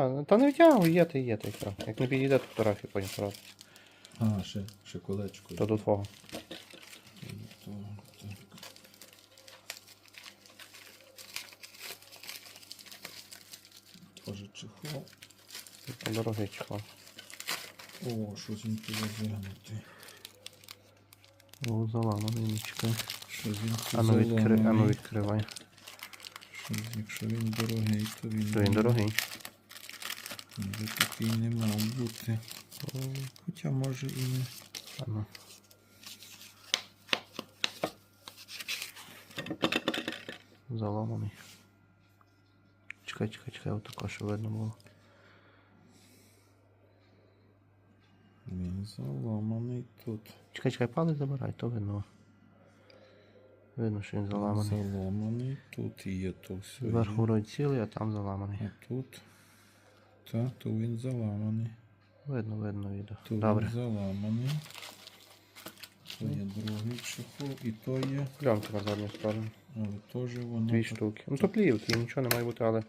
А, та не втягуй, є ти, є ти. все. Як не підійде, то фотографію потім просто. А, ще, ще колечко. То до твого. То, так. Тоже чехол. Це дорогий чехол. О, щось він туди вигнутий. О, заламаний, не чекай. Щось він А ну, відкри... а ну заламаний. відкривай. Щось, Якщо він дорогий, то він, То він дорогий. Він такий не мав бути. Хоча може і не. А ну. Заламаний. Чекай, чекай, чекай, отако, що видно було. Він заламаний тут. Чекай, чекай, палець забирай, то видно. Видно, що він заламаний. Заламаний. Тут є то все. Зверху вроді цілий, а там заламаний. А тут. Та, то він заламаний. Видно, видно відео. То Добре. він заламаний. То є другий чехол. І то є. Пленка на задню сторону. Але теж воно. Дві так- штуки. Ну то плівки, нічого не має бути, але